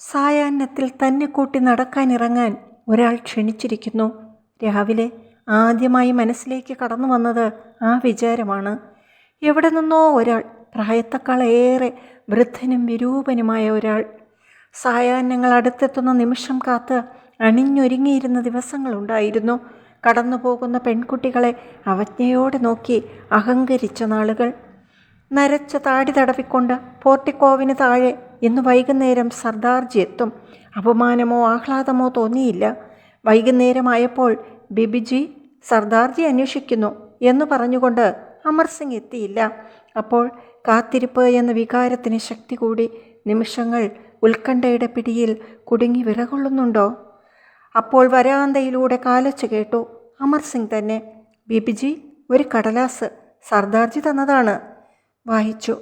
സായാഹ്നത്തിൽ തന്നെ കൂട്ടി നടക്കാനിറങ്ങാൻ ഒരാൾ ക്ഷണിച്ചിരിക്കുന്നു. രാവിലെ ആദ്യമായി മനസ്സിലേക്ക് കടന്നു വന്നത് ആ വിചാരമാണ്. എവിടെ നിന്നോ ഒരാൾ പ്രായത്തെക്കാളേറെ വൃദ്ധനും വിരൂപനുമായ ഒരാൾ. സായാഹ്നങ്ങൾ അടുത്തെത്തുന്ന നിമിഷം കാത്ത് അണിഞ്ഞൊരുങ്ങിയിരുന്ന ദിവസങ്ങളുണ്ടായിരുന്നു. കടന്നു പോകുന്ന പെൺകുട്ടികളെ അവജ്ഞയോടെ നോക്കി അഹങ്കരിച്ച നാളുകൾ. നരച്ച താടി തടവിക്കൊണ്ട് പോർട്ടിക്കോവിന് താഴെ ഇന്ന് വൈകുന്നേരം സർദാർജി എത്തും അപമാനമോ ആഹ്ലാദമോ തോന്നിയില്ല. വൈകുന്നേരമായപ്പോൾ ബിബിജി സർദാർജി അന്വേഷിക്കുന്നു എന്ന് പറഞ്ഞുകൊണ്ട് അമർ സിംഗ് എത്തിയില്ല. അപ്പോൾ കാത്തിരിപ്പ് എന്ന വികാരത്തിന് ശക്തി കൂടി നിമിഷങ്ങൾ ഉത്കണ്ഠയുടെ പിടിയിൽ കുടുങ്ങി വിറകൊള്ളുന്നുണ്ടോ? അപ്പോൾ വരാന്തയിലൂടെ കാലച്ച് കേട്ടു അമർ സിംഗ് തന്നെ. ബിബിജി ഒരു കടലാസ് സർദാർജി തന്നതാണ്. വായിച്ചു.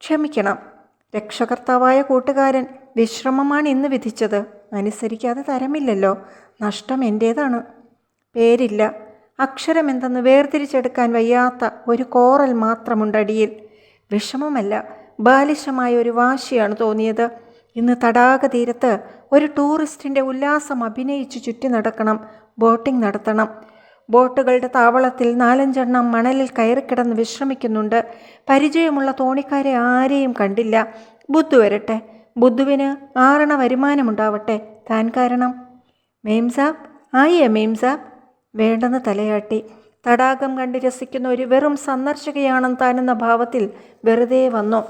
ക്ഷമിക്കണം. രക്ഷകർത്താവായ കൂട്ടുകാരൻ വിശ്രമമാണ് ഇന്ന് വിധിച്ചത്. അനുസരിക്കാതെ തരമില്ലല്ലോ. നഷ്ടം എന്റേതാണ് പേരില്ല. അക്ഷരമെന്തെന്ന് വേർതിരിച്ചെടുക്കാൻ വയ്യാത്ത ഒരു കോറൽ മാത്രമുണ്ടടിയിൽ വിഷമമല്ല. ബാലിശമായ ഒരു വാശിയാണ് തോന്നിയത്. ഇന്ന് തടാക തീരത്ത് ഒരു ടൂറിസ്റ്റിന്റെ ഉല്ലാസം അഭിനയിച്ച് ചുറ്റി നടക്കണം. ബോട്ടിംഗ് നടത്തണം. ബോട്ടുകളുടെ താവളത്തിൽ നാലഞ്ചെണ്ണം മണലിൽ കയറിക്കിടന്ന് വിശ്രമിക്കുന്നുണ്ട്. പരിചയമുള്ള തോണിക്കാരെ ആരെയും കണ്ടില്ല. ബുദ്ധു വരട്ടെ. ബുദ്ധുവിന് ആറണ വരുമാനമുണ്ടാവട്ടെ. താൻ കാരണം. മെയിംസാബ് ആയേ മെയിംസാബ് വേണ്ടെന്ന് തലയാട്ടി. തടാകം കണ്ട് രസിക്കുന്ന ഒരു വെറും സന്ദർശകയാണെന്ന് താനെന്ന ഭാവത്തിൽ വെറുതെ വന്നു.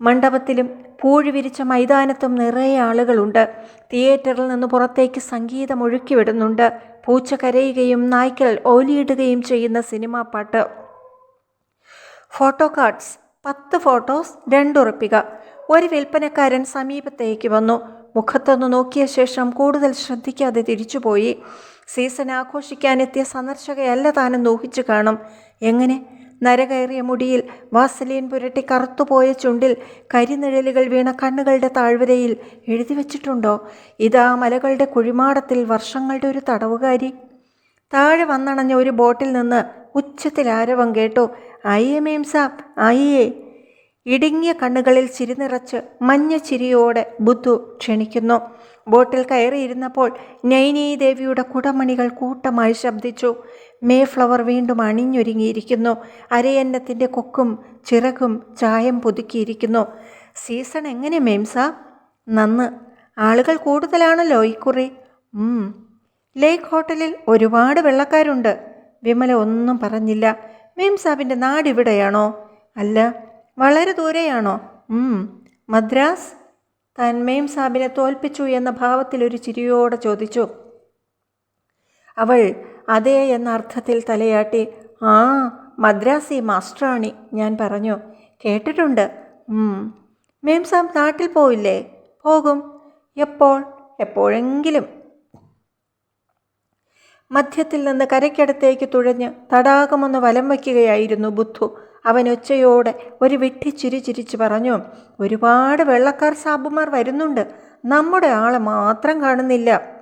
മണ്ഡപത്തിലും പൂഴി വിരിച്ച മൈതാനത്തും നിറയെ ആളുകളുണ്ട്. തിയേറ്ററിൽ നിന്ന് പുറത്തേക്ക് സംഗീതം ഒഴുക്കിവിടുന്നുണ്ട്. പൂച്ച കരയുകയും നായ്ക്കൽ ഓലിയിടുകയും ചെയ്യുന്ന സിനിമാ പാട്ട്. ഫോട്ടോ കാർഡ്സ് പത്ത് ഫോട്ടോസ് രണ്ടുറപ്പിക. ഒരു വിൽപ്പനക്കാരൻ സമീപത്തേക്ക് വന്നു. മുഖത്തൊന്ന് നോക്കിയ ശേഷം കൂടുതൽ ശ്രദ്ധിക്കാതെ തിരിച്ചുപോയി. സീസൺ ആഘോഷിക്കാനെത്തിയ സന്ദർശകയല്ല താനെന്ന് ഊഹിച്ചു കാണും. എങ്ങനെ? നരകയറിയ മുടിയിൽ വാസലീൻ പുരട്ടി കറുത്തുപോയ ചുണ്ടിൽ കരിനിഴലുകൾ വീണ കണ്ണുകളുടെ താഴ്വരയിൽ എഴുതി വച്ചിട്ടുണ്ടോ? ഇതാ മലകളുടെ കുഴിമാടത്തിൽ വർഷങ്ങളുടെ ഒരു തടവുകാരി. താഴെ വന്നണഞ്ഞ ഒരു ബോട്ടിൽ നിന്ന് ഉച്ചത്തിൽ ആരവം കേട്ടു. അയ്യേ മേം സാബ് അയ്യേ ഇടുങ്ങിയ കണ്ണുകളിൽ ചിരിനിറച്ച് മഞ്ഞ ചിരിയോടെ ബുദ്ധു ക്ഷണിക്കുന്നു. ബോട്ടിൽ കയറിയിരുന്നപ്പോൾ നൈനീ ദേവിയുടെ കുടമണികൾ കൂട്ടമായി ശബ്ദിച്ചു. മേ ഫ്ലവർ വീണ്ടും അണിഞ്ഞൊരുങ്ങിയിരിക്കുന്നു. അരയന്നത്തിന്റെ കൊക്കും ചിറകും ചായം പുതുക്കിയിരിക്കുന്നു. സീസൺ എങ്ങനെ മേംസ നന്ന്. ആളുകൾ കൂടുതലാണല്ലോ ഇക്കുറി. ലേക്ക് ഹോട്ടലിൽ ഒരുപാട് വെള്ളക്കാരുണ്ട്. വിമല ഒന്നും പറഞ്ഞില്ല. മേം സാബിന്റെ നാട് ഇവിടെയാണോ? അല്ല. വളരെ ദൂരെയാണോ? മദ്രാസ് തന്മയും സാബിനെ തോൽപ്പിച്ചു എന്ന ഭാവത്തിൽ ഒരു ചിരിയോടെ ചോദിച്ചു. അവൾ അതേ എന്ന അർത്ഥത്തിൽ തലയാട്ടി ആ മദ്രാസി മാസ്റ്ററാണി ഞാൻ പറഞ്ഞു. കേട്ടിട്ടുണ്ട്. മേം സാബ് നാട്ടിൽ പോയില്ലേ പോകും. എപ്പോൾ? എപ്പോഴെങ്കിലും. മധ്യത്തിൽ നിന്ന് കരയ്ക്കടുത്തേക്ക് തുഴഞ്ഞ് തടാകമൊന്ന് വലം വയ്ക്കുകയായിരുന്നു ബുദ്ധു. അവൻ ഒച്ചയോടെ ഒരു വിട്ടി ചിരി ചിരിച്ച് പറഞ്ഞു ഒരുപാട് വെള്ളക്കാർ സാബുമാർ വരുന്നുണ്ട്. നമ്മുടെ ആളെ മാത്രം കാണുന്നില്ല.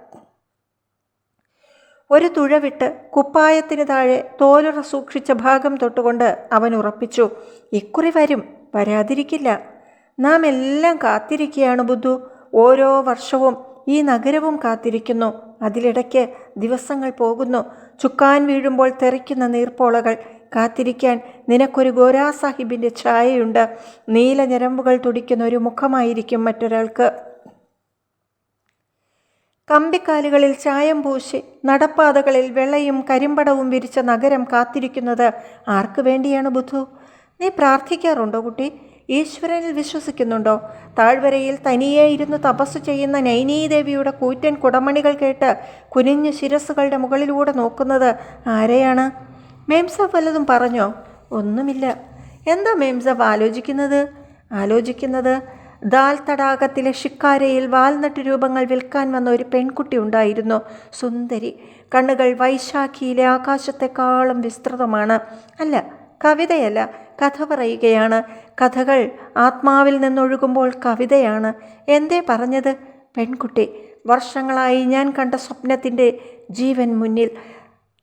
ഒരു തുഴ വിട്ട് കുപ്പായത്തിന് താഴെ തോലുറ സൂക്ഷിച്ച ഭാഗം തൊട്ടുകൊണ്ട് അവൻ ഉറപ്പിച്ചു ഇക്കുറി വരും വരാതിരിക്കില്ല. നാം എല്ലാം കാത്തിരിക്കുകയാണ് ബുദ്ധു. ഓരോ വർഷവും ഈ നഗരവും കാത്തിരിക്കുന്നു. അതിലിടയ്ക്ക് ദിവസങ്ങൾ പോകുന്നു. ചുക്കാൻ വീഴുമ്പോൾ തെറിക്കുന്ന നീർപ്പോളകൾ കാത്തിരിക്കാൻ നിനക്കൊരു ഗോരാ സാഹിബിന്റെ ഛായയുണ്ട്. നീല ഞരമ്പുകൾ തുടിക്കുന്ന ഒരു മുഖമായിരിക്കും മറ്റൊരാൾക്ക്. കമ്പിക്കാലുകളിൽ ചായം പൂശി നടപ്പാതകളിൽ വെള്ളയും കരിമ്പടവും വിരിച്ച നഗരം കാത്തിരിക്കുന്നത് ആർക്കു വേണ്ടിയാണ് ബുദ്ധു? നീ പ്രാർത്ഥിക്കാറുണ്ടോ കുട്ടി? ഈശ്വരനിൽ വിശ്വസിക്കുന്നുണ്ടോ? താഴ്വരയിൽ തനിയെ ഇരുന്ന് തപസ് ചെയ്യുന്ന നൈനീദേവിയുടെ കൂറ്റൻ കുടമണികൾ കേട്ട് കുനിഞ്ഞ് ശിരസുകളുടെ മുകളിലൂടെ നോക്കുന്നത് ആരെയാണ്? മേംസഫ് വല്ലതും പറഞ്ഞോ? ഒന്നുമില്ല. എന്താ മേംസഫ് ആലോചിക്കുന്നത് ആലോചിക്കുന്നത് ദാൽ തടാകത്തിലെ ഷിക്കാരയിൽ വാൽനട്ട് രൂപങ്ങൾ വിൽക്കാൻ വന്ന ഒരു പെൺകുട്ടി ഉണ്ടായിരുന്നു. സുന്ദരി. കണ്ണുകൾ വൈശാഖിയിലെ ആകാശത്തെക്കാളും വിസ്തൃതമാണ്. അല്ല കവിതയല്ല കഥ പറയുകയാണ്. കഥകൾ ആത്മാവിൽ നിന്നൊഴുകുമ്പോൾ കവിതയാണ്. എന്തേ പറഞ്ഞത്? പെൺകുട്ടി. വർഷങ്ങളായി ഞാൻ കണ്ട സ്വപ്നത്തിന്റെ ജീവൻ മുന്നിൽ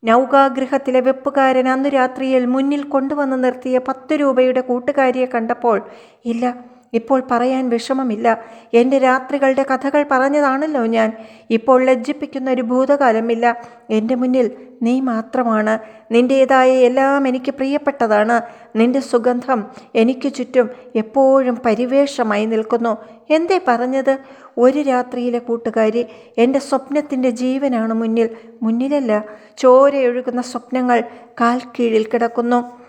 നൗകാഗൃഹത്തിലെ വെപ്പുകാരൻ അന്നു രാത്രിയിൽ മുന്നിൽ കൊണ്ടുവന്ന് നിർത്തിയ പത്ത് രൂപയുടെ കൂട്ടുകാരിയെ കണ്ടപ്പോൾ ഇല്ല ഇപ്പോൾ പറയാൻ വിഷമമില്ല. എന്റെ രാത്രികളുടെ കഥകൾ പറഞ്ഞതാണല്ലോ ഞാൻ. ഇപ്പോൾ ലജ്ജിപ്പിക്കുന്ന ഒരു ഭൂതകാലമില്ല. എന്റെ മുന്നിൽ നീ മാത്രമാണ്. നിന്റേതായ എല്ലാം എനിക്ക് പ്രിയപ്പെട്ടതാണ്. നിന്റെ സുഗന്ധം എനിക്ക് ചുറ്റും എപ്പോഴും പരിവേഷമായി നിൽക്കുന്നു. എന്തേ പറഞ്ഞത്? ഒരു രാത്രിയിലെ കൂട്ടുകാരി എന്റെ സ്വപ്നത്തിന്റെ ജീവനാണ് മുന്നിൽ. മുന്നിലല്ല ചോരയൊഴുകുന്ന സ്വപ്നങ്ങൾ കാൽക്കീഴിൽ കീഴിൽ കിടക്കുന്നു.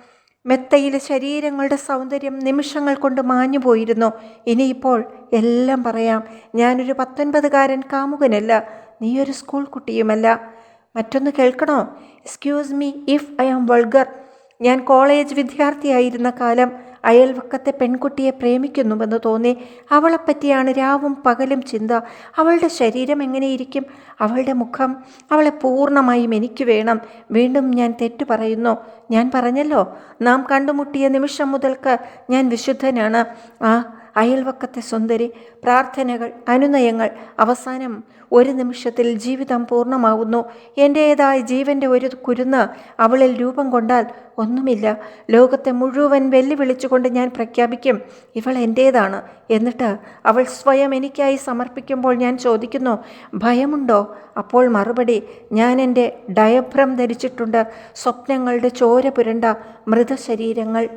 മെത്തയിലെ ശരീരങ്ങളുടെ സൗന്ദര്യം നിമിഷങ്ങൾ കൊണ്ട് മാഞ്ഞു പോയിരുന്നു ഇനിയിപ്പോൾ എല്ലാം പറയാം. ഞാനൊരു പത്തൊൻപതുകാരൻ കാമുകനല്ല. നീയൊരു സ്കൂൾ കുട്ടിയുമല്ല. മറ്റൊന്ന് കേൾക്കണോ? Excuse me if I am vulgar ഞാൻ കോളേജ് വിദ്യാർത്ഥിയായിരുന്ന കാലം അയൽവക്കത്തെ പെൺകുട്ടിയെ പ്രേമിക്കുന്നുവെന്ന് തോന്നി. അവളെപ്പറ്റിയാണ് രാവും പകലും ചിന്ത. അവളുടെ ശരീരം എങ്ങനെയിരിക്കും? അവളുടെ മുഖം. അവളെ പൂർണമായും എനിക്ക് വേണം. വീണ്ടും ഞാൻ തെറ്റു പറയുന്നു. ഞാൻ പറഞ്ഞല്ലോ നാം കണ്ടുമുട്ടിയ നിമിഷം മുതൽക്ക് ഞാൻ വിശുദ്ധനാണ്. ആ അയൽവക്കത്തെ സുന്ദരി പ്രാർത്ഥനകൾ അനുനയങ്ങൾ അവസാനം ഒരു നിമിഷത്തിൽ ജീവിതം പൂർണമാവുന്നു. എന്റേതായ ജീവന്റെ ഒരു കുരുന്ന് അവളിൽ രൂപം കൊണ്ടാൽ ഒന്നുമില്ല. ലോകത്തെ മുഴുവൻ വെല്ലുവിളിച്ചുകൊണ്ട് ഞാൻ പ്രഖ്യാപിക്കും ഇവൾ എന്റേതാണ് എന്നിട്ട് അവൾ സ്വയം എനിക്കായി സമർപ്പിക്കുമ്പോൾ ഞാൻ ചോദിക്കുന്നു ഭയമുണ്ടോ? അപ്പോൾ മറുപടി ഞാൻ എന്റെ ഡയഭ്രം ധരിച്ചിട്ടുണ്ട്. സ്വപ്നങ്ങളുടെ ചോര പുരണ്ട മൃതശരീരങ്ങൾ.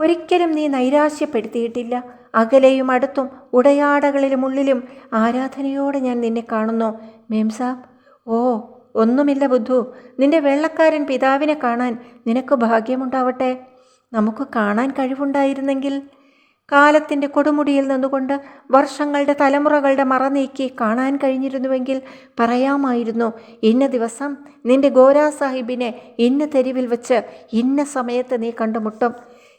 ഒരിക്കലും നീ നൈരാശ്യപ്പെടുത്തിയിട്ടില്ല. അകലെയും അടുത്തും ഉടയാടകളിലും ഉള്ളിലും ആരാധനയോടെ ഞാൻ നിന്നെ കാണുന്നു. മേംസാബ് ഓ ഒന്നുമില്ല ബുദ്ധു. നിന്റെ വെള്ളക്കാരൻ പിതാവിനെ കാണാൻ നിനക്ക് ഭാഗ്യമുണ്ടാവട്ടെ. നമുക്ക് കാണാൻ കഴിവുണ്ടായിരുന്നെങ്കിൽ. കാലത്തിന്റെ കൊടുമുടിയിൽ നിന്നുകൊണ്ട് വർഷങ്ങളുടെ തലമുറകളുടെ മറ നീക്കി കാണാൻ കഴിഞ്ഞിരുന്നുവെങ്കിൽ പറയാമായിരുന്നു ഇന്ന ദിവസം നിന്റെ ഗോരാ സാഹിബിനെ ഇന്ന തെരുവിൽ വെച്ച് ഇന്ന സമയത്ത് നീ കണ്ടുമുട്ടും.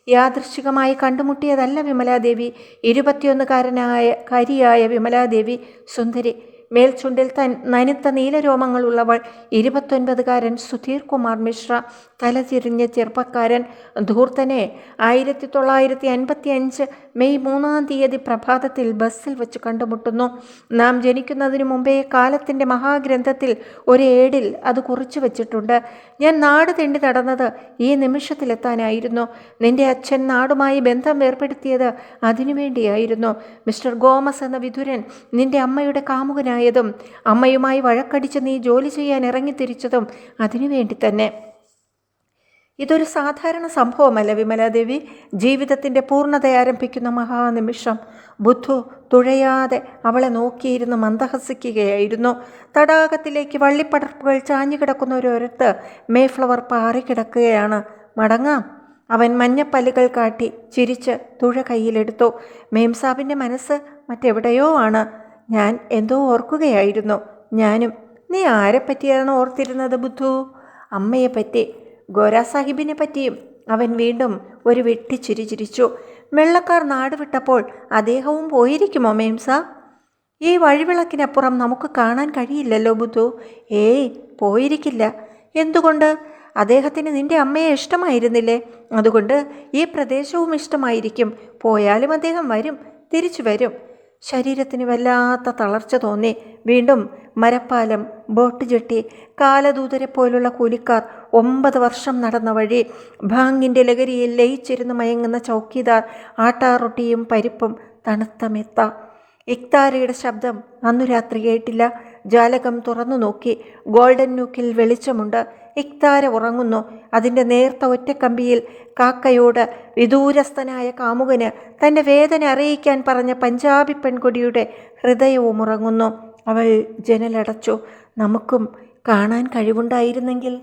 യാദൃശികമായി കണ്ടുമുട്ടിയതല്ല വിമലാദേവി. ഇരുപത്തിയൊന്നുകാരനായ കരിയായ വിമലാദേവി സുന്ദരി. മേൽചുണ്ടിൽ തൻ നനുത്ത നീലരോമങ്ങളുള്ളവൾ ഇരുപത്തൊൻപതുകാരൻ സുധീർ കുമാർ മിശ്ര. തലതിരിഞ്ഞ ചെറുപ്പക്കാരൻ ധൂർത്തനെ. ആയിരത്തി തൊള്ളായിരത്തി അൻപത്തി അഞ്ച് മെയ് മൂന്നാം തീയതി പ്രഭാതത്തിൽ ബസ്സിൽ വെച്ച് കണ്ടുമുട്ടുന്നു. നാം ജനിക്കുന്നതിനു മുമ്പേ കാലത്തിന്റെ മഹാഗ്രന്ഥത്തിൽ ഒരു ഏടിൽ അത് കുറിച്ചു വച്ചിട്ടുണ്ട്. ഞാൻ നാട് തെണ്ടി നടന്നത് ഈ നിമിഷത്തിലെത്താനായിരുന്നു. നിന്റെ അച്ഛൻ നാടുമായി ബന്ധം ഏർപ്പെടുത്തിയത് അതിനുവേണ്ടിയായിരുന്നു മിസ്റ്റർ ഗോമസ് എന്ന വിധുരൻ നിന്റെ അമ്മയുടെ കാമുകനായതും അമ്മയുമായി വഴക്കടിച്ച് നീ ജോലി ചെയ്യാൻ ഇറങ്ങിത്തിരിച്ചതും അതിനുവേണ്ടി തന്നെ. ഇതൊരു സാധാരണ സംഭവമല്ല വിമലാദേവി. ജീവിതത്തിന്റെ പൂർണത ആരംഭിക്കുന്ന മഹാനിമിഷം. ബുദ്ധു തുഴയാതെ അവളെ നോക്കിയിരുന്ന് മന്ദഹസിക്കുകയായിരുന്നു. തടാകത്തിലേക്ക് വള്ളിപ്പടർപ്പുകൾ ചാഞ്ഞു ചാഞ്ഞുകിടക്കുന്ന ഒരൊരത്ത് മേഫ്ലവർ പാറിക്കിടക്കുകയാണ്. മടങ്ങാം. അവൻ മഞ്ഞപ്പല്ലുകൾ കാട്ടി ചിരിച്ച് തുഴ കയ്യിലെടുത്തു. മേംസാബിന്റെ മനസ്സ് മറ്റെവിടെയോ ആണ്. ഞാൻ എന്തോ ഓർക്കുകയായിരുന്നു. ഞാനും നീ ആരെപ്പറ്റിയാണ് ഓർത്തിരുന്നത് ബുദ്ധു? അമ്മയെപ്പറ്റി. ഗോരാ സാഹിബിനെ പറ്റിയും. അവൻ വീണ്ടും ഒരു വെട്ടിച്ചിരി ചിരിച്ചു വെള്ളക്കാർ നാട് വിട്ടപ്പോൾ അദ്ദേഹവും പോയിരിക്കുമോ മേംസ ഈ വഴിവിളക്കിനപ്പുറം നമുക്ക് കാണാൻ കഴിയില്ലല്ലോ ബുദ്ധു. ഏയ് പോയിരിക്കില്ല. എന്തുകൊണ്ട്? അദ്ദേഹത്തിന് നിന്റെ അമ്മയെ ഇഷ്ടമായിരുന്നില്ലേ? അതുകൊണ്ട് ഈ പ്രദേശവും ഇഷ്ടമായിരിക്കും. പോയാലും അദ്ദേഹം വരും തിരിച്ചു വരും. ശരീരത്തിന് വല്ലാത്ത തളർച്ച തോന്നി. വീണ്ടും മരപ്പാലം ബോട്ട് ജെട്ടി കാലദൂതരെ പോലുള്ള കൂലിക്കാർ ഒമ്പത് വർഷം നടന്ന വഴി ഭാങ്ങിന്റെ ലഹരിയിൽ ലയിച്ചിരുന്ന് മയങ്ങുന്ന ചൗക്കിദാർ ആട്ടാറൊട്ടിയും പരിപ്പും തണുത്ത മെത്ത. ഇക്താരയുടെ ശബ്ദം അന്നു രാത്രി കേട്ടില്ല. ജാലകം തുറന്നു നോക്കി. ഗോൾഡൻ നൂക്കിൽ വെളിച്ചമുണ്ട്. ഇക്താര ഉറങ്ങുന്നു. അതിന്റെ നേർത്ത ഒറ്റക്കമ്പിയിൽ കാക്കയോട് വിദൂരസ്ഥനായ കാമുകന് തന്റെ വേദന അറിയിക്കാൻ പറഞ്ഞ പഞ്ചാബി പെൺകുടിയുടെ ഹൃദയവും ഉറങ്ങുന്നു. അവൾ ജനലടച്ചു. നമുക്കും കാണാൻ കഴിവുണ്ടായിരുന്നെങ്കിൽ